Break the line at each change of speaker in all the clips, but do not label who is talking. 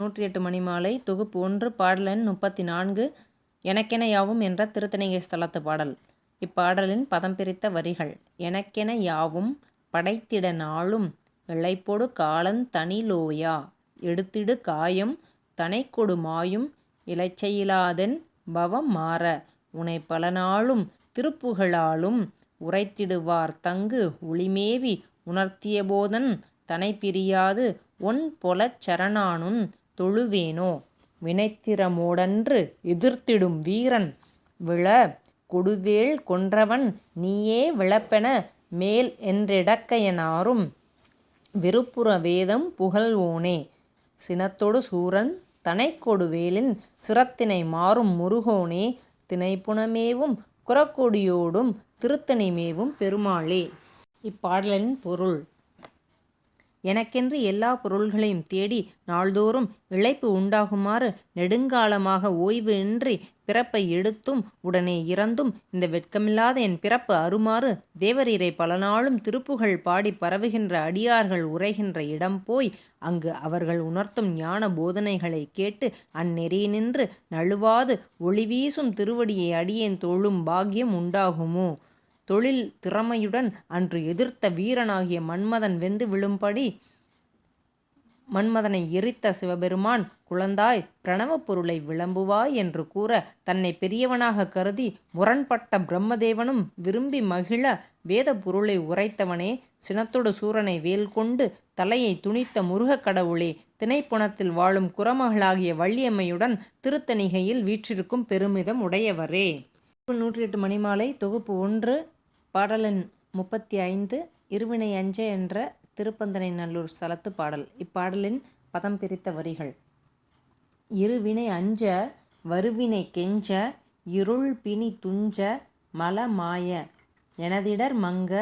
நூற்றி எட்டு மணி மாலை தொகுப்பு ஒன்று பாடல் முப்பத்தி நான்கு எனக்கென யாவும் என்ற திருத்தணிகை ஸ்தலத்து பாடல். இப்பாடலின் பதம் பிரித்த வரிகள் எனக்கென யாவும் படைத்திட நாளும் இளைப்பொடு காலந் தனிலோயா எடுத்திடு காயம் தனைக்கொடு மாயும் இலச்செயிலாதென் பவம் மாற உனை பலநாளும் திருப்புகழாலும் உரைத்திடுவார் தங்கு ஒளிமேவி உணர்த்தியபோதன் தனைப்பிரியாது ஒன் பொலச் சரணானுன் தொழுவேனோ? வினைத்திறமோடன்று எதிர்த்திடும் வீரன் விழ கொடுவேள் கொன்றவன் நீயே விளப்பென மேல் என்றிடக்கையனாரும். விருப்புற வேதம் புகழ்வோனே. சினத்தொடு சூரன் தனைக்கொடுவேலின் சிரத்தினை மாறும் முருகோனே. திணைப்புணமேவும் குரக்கொடியோடும் திருத்தணிமேவும் பெருமாளே. இப்பாடலின் பொருள் எனக்கென்று எல்லா பொருள்களையும் தேடி நாள்தோறும் இழைப்பு உண்டாகுமாறு நெடுங்காலமாக ஓய்வு இன்றி பிறப்பை எடுத்தும் உடனே இறந்தும் இந்த வெட்கமில்லாத என் பிறப்பு அருமாறு தேவரீரை பல நாளும் திருப்புகள் பாடிப் பரவுகின்ற அடியார்கள் உரைகின்ற இடம் போய் அங்கு அவர்கள் உணர்த்தும் ஞான போதனைகளைக் கேட்டு அந்நெறி நின்று நழுவாது ஒளிவீசும் திருவடியை அடியேன் தொழும் பாக்கியம் உண்டாகுமோ? தொழில் திறமையுடன் அன்று எதிர்த்த வீரனாகிய மன்மதன் வெந்து விழும்படி மன்மதனை எரித்த சிவபெருமான் குழந்தாய் பிரணவப் பொருளை விளம்புவாய் என்று கூற தன்னை பெரியவனாகக் கருதி முரண்பட்ட பிரம்மதேவனும் விரும்பி மகிழ வேத பொருளை உரைத்தவனே சினத்தொடு சூரனை வேல் கொண்டு தலையை துணித்த முருகக் கடவுளே திணைப்புணத்தில் வாழும் குரமகளாகிய வள்ளியம்மையுடன் திருத்தணிகையில் வீற்றிருக்கும் பெருமிதம் உடையவரே. நூற்றி எட்டு மணிமாலை தொகுப்பு ஒன்று பாடலின் முப்பத்தி ஐந்து இருவினை அஞ்ச என்ற திருப்பந்தனை நல்லூர் சலத்து பாடல். இப்பாடலின் பதம் பிரித்த வரிகள். இருவினை அஞ்ச வருவினை கெஞ்ச இருள் பிணி துஞ்ச மல மாய எனதிடர் மங்க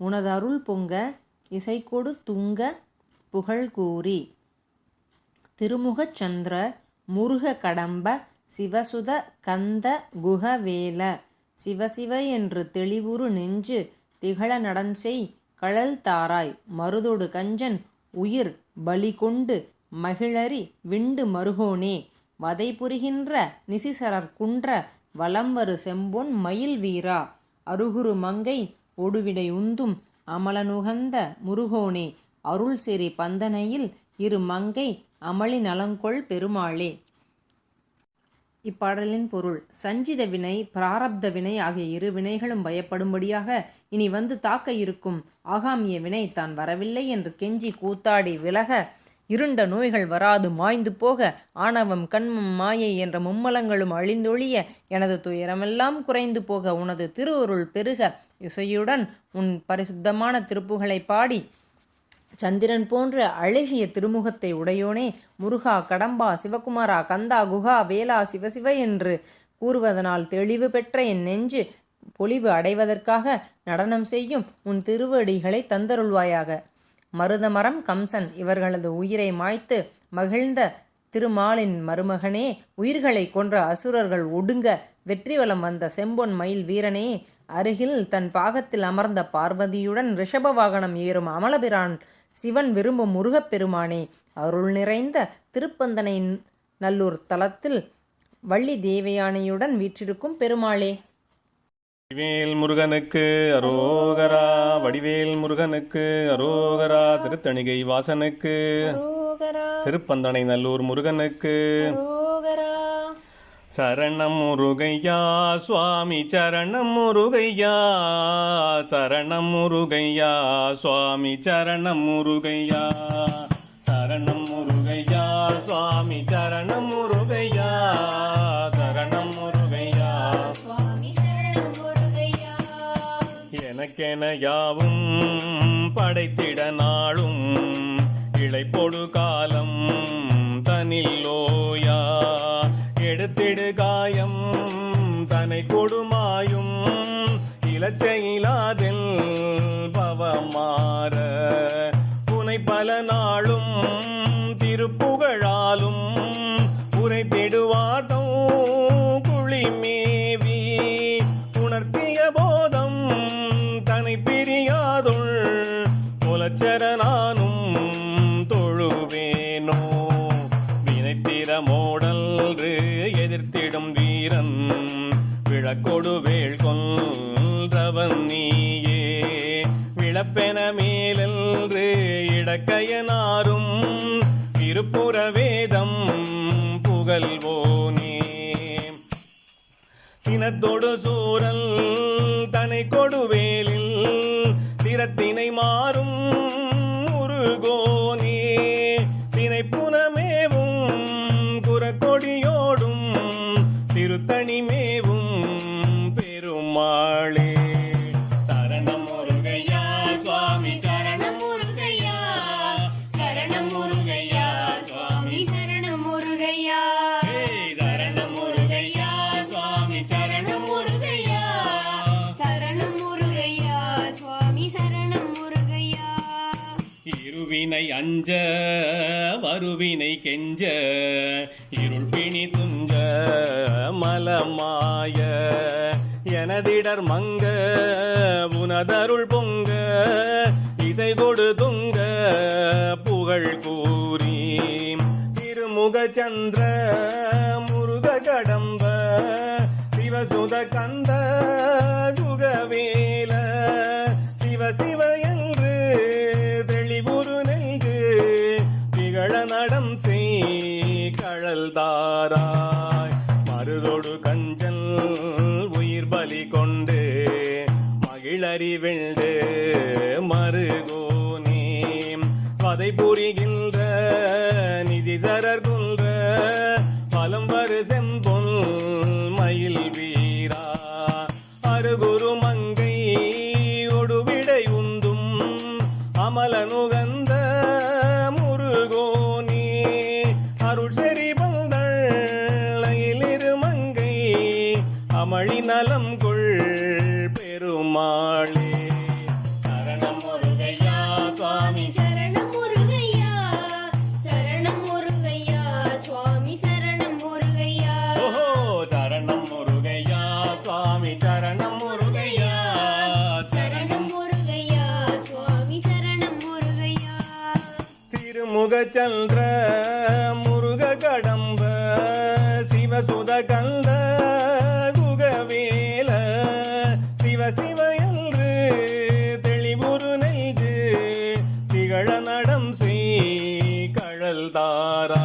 உனதருள் பொங்க இசைக்கொடு துங்க புகழ் கூறி. திருமுகச் சந்திர முருக கடம்ப சிவசுத கந்த குகவேல சிவசிவ என்று தெளிவுறு நெஞ்சு திகழ நடஞ்செய் கழல் தாராய் மருதொடு கஞ்சன் உயிர் பலிகொண்டு மகிழறி விண்டு மருகோனே. வதைபுரிகின்ற நிசிசரர் குன்ற வலம்வரு செம்பொன் மயில் வீரா. அருகுரு மங்கை ஒடுவிடை உந்தும் அமலனுகந்த முருகோனே. அருள்செறி பந்தனையில் இரு மங்கை அமளி நலங்கொள் பெருமாளே. இப்பாடலின் பொருள் சஞ்சித வினை பிராரப்த வினை ஆகிய இரு வினைகளும் பயப்படும்படியாக இனி வந்து தாக்க இருக்கும் ஆகாமிய வினை தான் வரவில்லை என்று கெஞ்சி கூத்தாடி விலக இருண்ட நோய்கள் வராது மாய்ந்து போக ஆணவம் கண்மம் மாயை என்ற மும்மலங்களும் அழிந்தொழிய எனது துயரமெல்லாம் குறைந்து போக உனது திருவருள் பெருக இசையுடன் உன் பரிசுத்தமான திருப்புகளை பாடி சந்திரன் போன்ற அழகிய திருமுகத்தை உடையோனே முருகா கடம்பா சிவகுமாரா கந்தா குகா வேலா சிவசிவ என்று கூறுவதனால் தெளிவு பெற்ற என் நெஞ்சு பொலிவு அடைவதற்காக நடனம் செய்யும் உன் திருவடிகளை தந்தருள்வாயாக. மருதமரம் கம்சன் இவர்களது உயிரை மாய்த்து மகிழ்ந்த திருமாலின் மருமகனே உயிர்களை கொன்ற அசுரர்கள் ஒடுங்க வெற்றிவலம் வந்த செம்பொன் மயில் வீரனே அருகில் தன் பாகத்தில் அமர்ந்த பார்வதியுடன் ரிஷப வாகனம் ஏறும் அமலபிரான் சிவன் விரும்பும் முருகப்பெருமானே. அருள் நிறைந்த திருப்பந்தனை நல்லூர் தலத்தில் வள்ளி தேவயானையுடன் வீற்றிருக்கும் பெருமாளே.
வடிவேல் முருகனுக்கு அரோகரா வடிவேல் முருகனுக்கு அரோகரா திருத்தணிகை வாசனுக்கு திருப்பந்தனை நல்லூர் முருகனுக்கு சரணம் முருகையா சுவாமி சரணம் முருகையா சரணம் முருகையா சுவாமி சரணம் முருகையா சரணம் முருகையா சுவாமி சரணம் முருகையா சரணம் முருகையா எனக்கென யாவும் படைத்திட நாளும் இழைப்பொடு காலம் தனில்லோயா எடுத்திடு தனை கொடுமாயும் இலச்சையிலாதில் பவமாற புனை பல நாளும் திருப்புகழாலும் விளப்பென மேலென்று இடக்கையனாரும் திருப்புற வேதம் புகழ்வோனே. சினத்தொடு சூரல் தனை கொடுவேலில் திறத்தினை மாறும் இருவினை அஞ்ச வருவினை கெஞ்ச இருள் பிணி துஞ்ச மலமாய எனதிடர் மங்க உனதருள் பொங்க இசை கொடு துங்க புகழ் கூறி. திருமுக சந்திர முருக கடம்ப சிவசுத கந்த வதை புரிகின்ற நிதி சரர் குன்ற பலம் வரு செம்பொல் மயில் வீரா. அருகுரு மங்கை ஒடுவிடை உந்தும். அமலனுகந்த முருகோனே. அருட்செறி பந்தளிலிரு மங்கை. அமளி நலம் கொள் பெருமாளே. திருமுக சந்திர முருக கடம்ப சிவசுத கந்த குகவேல சிவ சிவ என்று தெளிவுறு நெய்து திகழ நடம் செய் கழல் தாரா